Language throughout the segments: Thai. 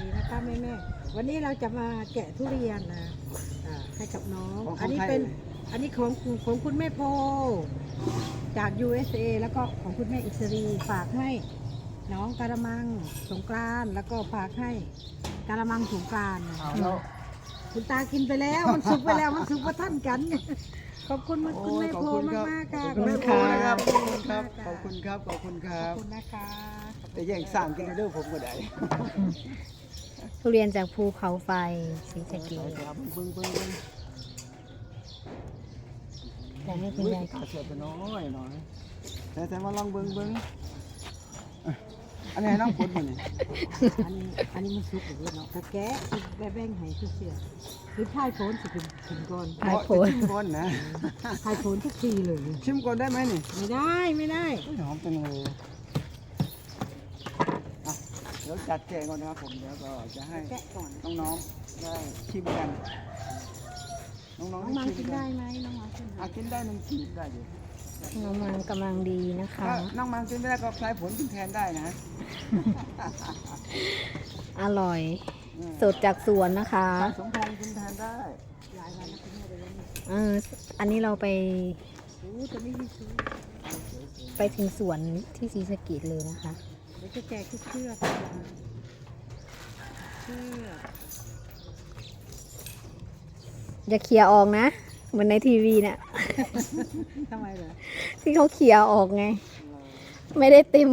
ดีนะคะแม่แม่ๆวันนี้เราจะมาแกะทุเรียนนะอ่าให้กับน้อง ของอันนี้ใครเป็นเอ่ย อันนี้ของคุณของคุณแม่โพ จาก USA แล้วก็ของคุณแม่อิสรีฝากให้น้องการะมังสงกรานต์แล้วก็ฝากให้การะมังสงกรานต์นะเอาแล้ว คุณตากินไปแล้ว มันสุกไปแล้วมันสุกมาท่านกัน ขอบคุณคุณแม่ขอบโพคุณครับมากๆค่ะขอบคุณแม่โพขนะครับขขออบบคุคุณณครับมากขอบคุณครับ ขอบคุณคขรัอบบคุณนะคะ แต่แย่งสร้างกินเด้อผมก็ได้ ทุเรียนจากภูเขาไฟสีสะเกดครับเบิ้งเบิ้งเบิ้งอยากให้คุณยายขาเสียไปน้อยหน่อยแต่แต่มาลองเบิ้งเบิ้งอันนี้น้องคนมาเนี่ยอันนี้อันนี้มันสุกอยู่เนาะกะแกะแบ่งให้คือเสียหรือพายโผนสิถึงถึงก่อนพายโผนชิมก่อนนะพายโผนทุกทีเลย ชิมก่อนได้ไหมนี่ไม่ได้ไม่ได้หอมจังเลย เดี๋ยวจัดแจงก่อนนะครับผมเดี๋ยวก็จะให้แกะก่อนน้องๆได้ชิมกัน น้องน้องๆมังได้ชิกิมนกัได้นไหมน้องมังกินอะได้กินได้หนึ่งขีดได้ดิน้องมันกำลังดีนะคะ ถ้าน้องมังกินไม่ได้ก็ใช้ผลกินแทนได้นะอร่อย อืมสดจากสวนนะคะใช้สมพงษ์กินแทนได้หลายวันแล้วคุณแม่เลยวันนี้เอออันนี้เราไปโอ้ตัวนี้มีซื้อไปถึงสวนที่สีสะเกดเลยนะคะ เดี๋ยวจะแจกทุกเชือกค่ะเชือกอย่าเคลียร์ออกนะ เหมือนในทีวีเนี่ยทำไมเหรอที่เขาเคลียร์ออกไง ไม่ได้เต็ม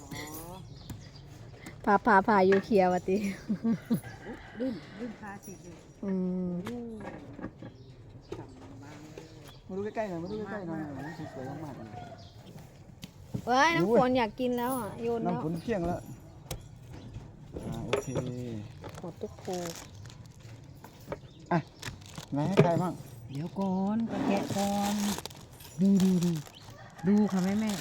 อ๋อพาพาพาอยู่เคลียร์วะติรุ่นรุ่นพาสิเลยอืมโอ้กลับมาเลยมาดูใกล้ๆหน่อยมาดูใกล้ๆหน่อยนี่สวยๆมากๆเลย เว้ยโอ้น้ำยฝนอยากกินแล้วอะโยนแล้วน้ำผลเพียงแล้วอ่าโอเคหมดทุกโพไหนให้ใครบ้างเดี๋ยวก่อนก็แกะก่อน ดูดูดูดูค่ะแม่แม่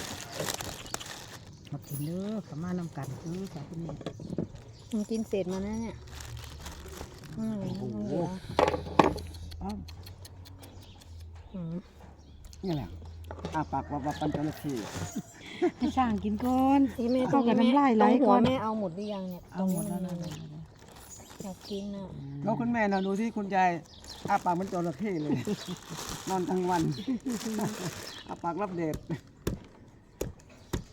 มากินเด้อขามานำกันคือค่ะคุณแม่มึงกินเสร็จมานะเนี่ยอืมมันเหลืออ้อมอืม นี่แหละอาปากวับวับปันจระเข้ ให้ช่างกินก่อน ที่แม่เข้ากับน้ำลายไหลตรงหัก่วอน แม่เอาหมดหรือยังเนี่ยเอาหมดแล้วตรงนะนี้มันอยากกินอะแล้วคุณแม่นะดูที่คุณยายอาปากเหมันจระเข้เลย นอนทั้งวัน อาปากรับเดช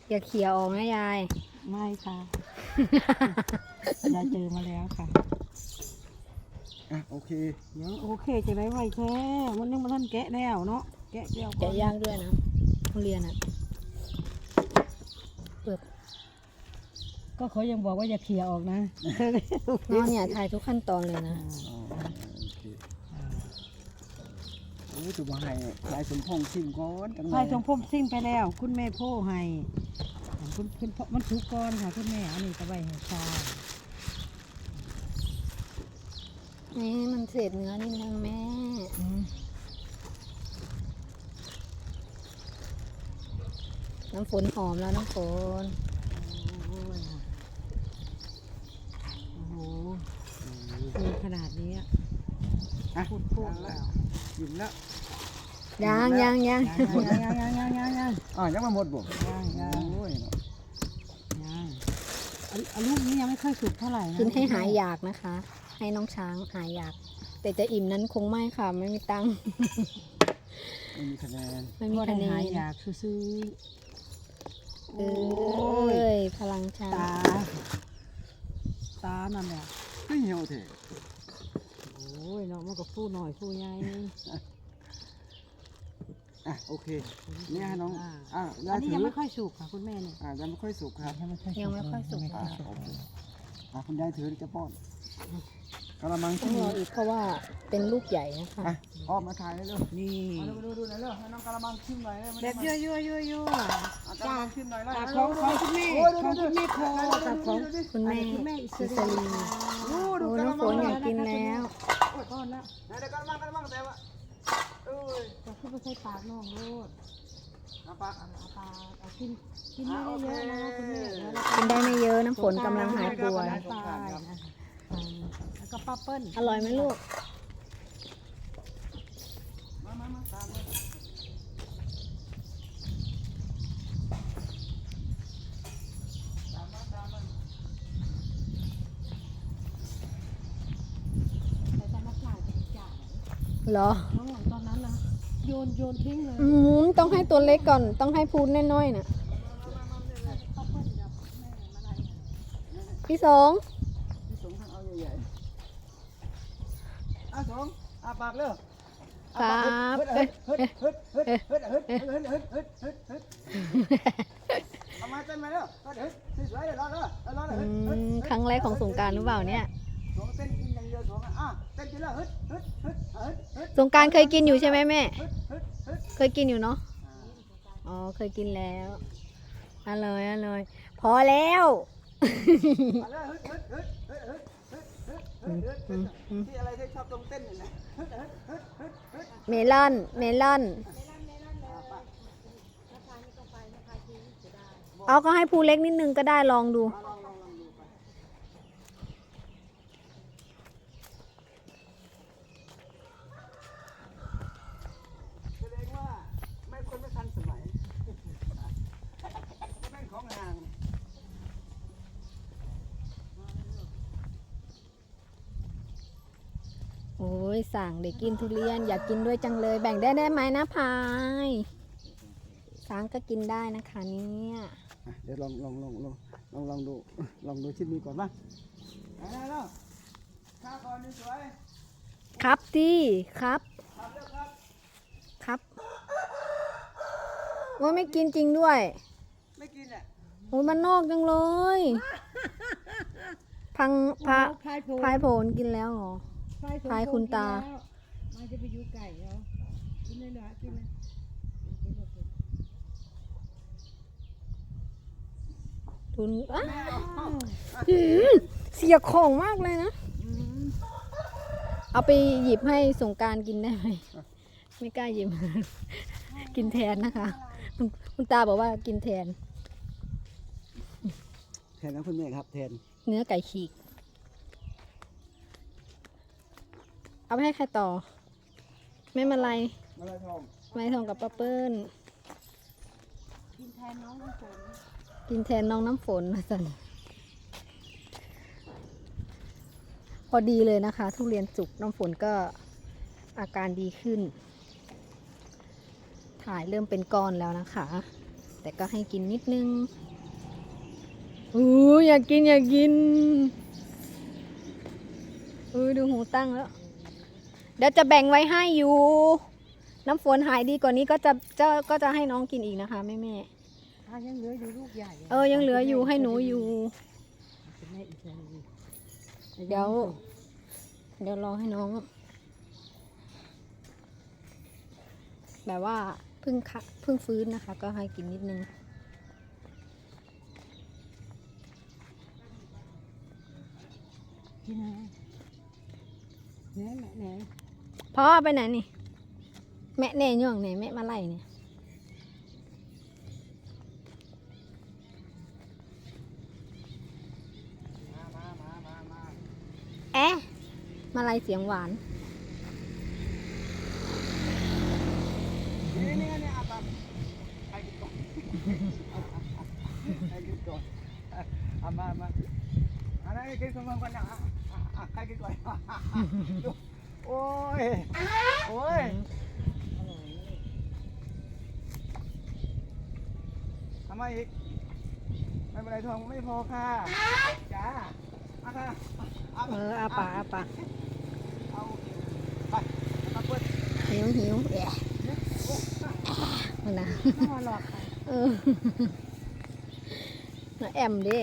อย่าเขี่ยออกนะยาย ไม่ค่ะยายเจอมาแล้วค่ะ อะโอเคเดี๋ยวโอเคจะได้ไวแท้วันนี้มาท่านแกะแล้วเนาะแกะเดียวก่แกะอนย่างด้วยนะทุเรียนอะ เปลือกก็เขายังบอกว่าอย่าเคลียร์ออกนะน้องเนี่ยถ่ายทุกขั้นตอนเลยนะอ๋อโอเคโอ้ถือว่าให้ยายสมพงษ์ชิมก่อนจังหน่ใช่อยจงพ่มซิ่งไปแล้ว คุณแม่โพ่ให้คุณคุณพ่อมันสุกก่อนค่ะ คุณแม่อันนี้ก็ไว้ให้ชานี่มันเศษเนื้อนิดนึงแม่ อืม น้ำฝนหอมแล้วน้ำฝนโอ้ยโอ้โหมีขนาดนี้อะอะพูดพูดยังแล้วแล้วหยิบแล้วยังยังยังยังยังยังยังยังยังอ่ายังไม่หมดบ่ยังยังโอ้ยเนาะยังอันอันลูกนี้ยังไม่ค่อยสุกเท่าไหร่นะกินให้หายอยากนะคะ ให้น้องช้างหายอยาก แต่จะอิ่มนั้นคงไม่ค่ะ ไม่มีตังค์ไม่มีคะแนนไม่มีก็คะได้แนหายนอยากซื้อๆ เอโอ้ย้ยพลังช้างตา ตานั่นแหละไม่เหี่ยวเถอะโอ้ยเนาะมันก็ฟูหน่อยฟูใหญ่อะโอเคนี่ให้น้องอะอัยานยนี้ถืยังอไม่ค่อยสุกค่ะคุณแม่เนี่ยอ่ายังไม่ค่อยสุกครับยังไม่ค่อยสุกยังไม่ค่อยสุกอ่าโอเคอะคุณยายถือจะป้อน กระมังต้อที่งรนี่ออีกเพราะว่าเป็นลูกใหญ่นะคะอะออกมาถ่ายเลยเร็วนี่มาดูดูดูหน่อยเร็วให้น้องกระมังชิมหน่อยได้ไหมแบบยั่วยั่วยั่วยั่วอะกระมังชิมหน่อยจากนะของของคุณแม่โอ้ยดูของดูคุณแม่พอกับของคุณแม่คุณแม่อิสอิสรีรีดูโอ้ดูกน้ระองฝมังนอยากกินแล้วโอ้ยก้อนแล้วไหนเดี๋ยวกระมังกระมังแต่ว่าเอ้ยจะขึ้นไปใส่ปากน้องโลดเอาปากเอาเอาปากเอากินกินไม่ได้เยอะนะคุณแม่เดี๋ยวเรากินได้ไม่เยอะน้ำฝนกำลังหายป่วย แล้วก็ป้าเปิ้ลอร่อยไหมลูกเหรอน้องหลัตอนนั้นนะโยนโยนทิ้งเลยอืมต้องให้ตัวเล็กก่อน ต้องให้พูนน้อยๆนะพี่สอง อะสงฆ์อาปากเร็วครับเฮ้ยเฮ้ยเฮ้ยเฮ้ยเฮ้ยเฮ้ยเฮ้ยเฮ้ยเฮ้ยเฮ้ยเฮ้ยเฮ้ยเอามาเต้นมาเร็วเฮ้ยสวยๆเลยรอเลยรอเลยอืเฮ้ยมครั้งแรกของสงกรารหรือเปล่าเนี่ยสงเต้นกินอย่างเดียวสงอะเต้นกินแล้วเฮ้ยเฮ้ยเฮ้ยเฮ้ยเฮ้ยสงกรารเคยกินอยู่ใช่ไหมแม่เฮ้ยเฮ้ยเฮ้ยเคยกินอยู่เนาะอ๋อเคยกินแล้วอร่อยอร่อยพอแล้วมาเลยเฮ้ยเฮ้ยเฮ้ย ที่อะไรที่ชอบตรงเต้นนี่นะเฮ้ยเมลอน เมลอน เอาก็ให้ภูเล็กนิดนึงก็ได้ลองดูลองลองลองดูไปแสดงว่าไม่คนไม่ทันสมัยแม่งของห่าง โอ้ ยสั่งเด็กกินทุเรียนอยากกินด้วยจังเลย แบ่งได้ได้ไหมนะพายช้างก็กินได้นะคะเนี่ยอะเดี๋ยวลองลองลองลองลองลองดูลองดูชิ้นนี้ก่อนป่ะไหนๆเนาะข้าวก่อนนี่สวยครับที่ครับครับเร็วครับครับโอ้ยไม่กินจริงด้วยไม่กินอะโอ้ยมันนอกจังเลย พังพระพายโผล่พายโผลกินแล้วเหรอ พายโผล่พายคุณตามันจะไปอยู่ไก่เขากินเลยเหรอกินเลยกินเลยทุนอ้าวหืมเสียของมากเลยนะ เอาไปหยิบให้สงกรารกินได้ไหมไม่กล้าหยิบ กินแทนนะคะคุณคุณตาบอกว่ากินแทน แทนนะคุณแม่ครับ แทน เนื้อไก่ฉีก เอาไปให้ใครต่อแม่มาลัยมาเลยทองไม่ทองกับป้าเปิ้ลกินแทนน้องน้ำฝนกินแทนน้องน้ำฝนมาสันพอดีเลยนะคะ ทุเรียนสุกน้ำฝนก็อาการดีขึ้น ถ่ายเริ่มเป็นก้อนแล้วนะคะ แต่ก็ให้กินนิดนึงอู้อยากกินอยากกินอู้ดูหูตั้งแล้ว เดี๋ยวจะแบ่งไว้ให้อยู่ น้ำฝนหายดีกว่านี้ก็จะจะก็จะให้น้องกินอีกนะคะแม่แม่ๆถ้ายังเหลืออยู่ลูกใหญ่เออยังเหลืออยู่ให้หนูอยู่ คุณแม่อิสรีเดี๋ยว เดี๋ยวรอให้น้อง แบบว่าเพิ่งคะเพิ่งฟื้นนะคะ ก็ให้กินนิดนึง กินอะไรแหนแหนแหน พ่อไปไหนนี่ แม่แน่ย่องเนี่ยแม่มาไล่เนี่ยแอะมาไล่เสียงหวานอามามาอะไรกินสมอนนะใรกินก่อน โอ้ย โอ้ยทำไมาอีก ไม่เป็นไรทองไม่พอค่ะจ้าอะค่ะเอาเอออาปากอาปากเอาไปมาเปิดหิวหิวแอะมันนะพอหลอกค่ะเออน่าแอมเด้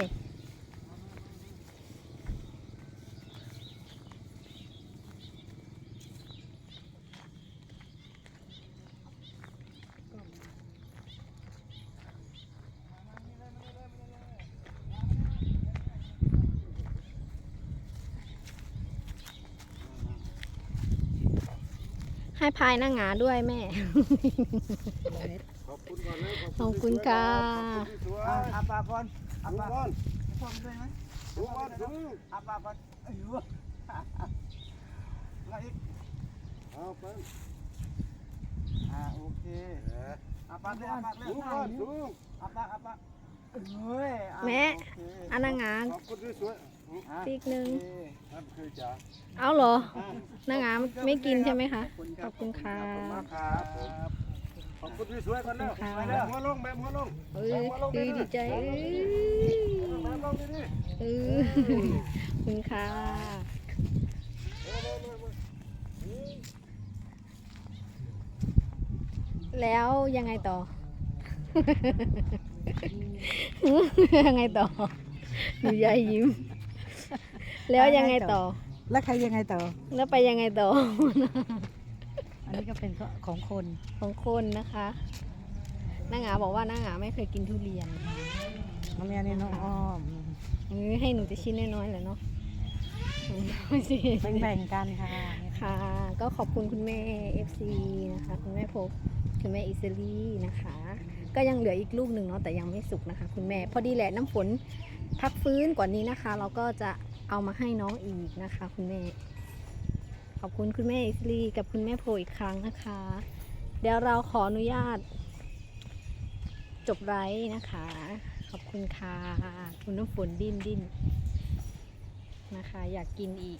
ให้พายหน้าหงาด้วยแม่ ขอบคุณก่อนเลยขอบคุณค่ะ อาอาปากก่อนอาปากก่อนชอบด้วยไหมดูก่อนดูอาปากก่อนเอ้ยดูแล้วอีกเอาไปอ่าโอเคอาปากเลยอาปากเลยดูก่อนดูอาปากอาปากเฮ้ยอะแม่ โอเคอันหน้าหงา ขอบคุณด้วยสวยอะ ซีกหนึ่งนี่นั่นคือจ๋าเอาเหรออะนางงามไม่กินใช่ไหมคะขอบคุณคขรัอบคุณค่ะ ขอบคุณมากครับผมขอบคุณพี่สวยก่อนเด้อขอบคุณค่ะไปเด้อหัวลงแบบหัวลงเอ้ยดีดีใจเอ้ยแบบลงดิดิเอ้ยขอบคุณค่ะแล้วยังไงต่อ ยังไงต่อหนูยายยิ้ม แล้วยังไงต่อ แล้วใครยังไงต่อ แล้วไปยังไงต่อ อันนี้ก็เป็นของคนของคนนะคะนางหงาบอกว่านางหงาไม่เคยกินทุเรียนน้องแม่นี่น้องอ้อมเอ้ยให้หนูจะชิ้นน้อยๆเลยเนาะไม่สิแบ่งๆกันค่ะ ค่ะ ก็ขอบคุณคุณแม่ FC นะคะ คุณแม่พบคุณแม่อิสรีนะคะ ก็ยังเหลืออีกลูกหนึ่งเนาะแต่ยังไม่สุกนะคะ คุณแม่ พอดีแหละน้ำฝนพักฟื้นกว่านี้นะคะ เราก็จะ เอามาให้น้องอีกนะคะ คุณแม่ ขอบคุณคุณแม่อิสรีกับคุณแม่โพอีกครั้งนะคะ เดี๋ยวเราขออนุญาต จบไลฟ์นะคะ ขอบคุณค่ะ คุณน้ำฝนดิ้นดิ้นนะคะ อยากกินอีก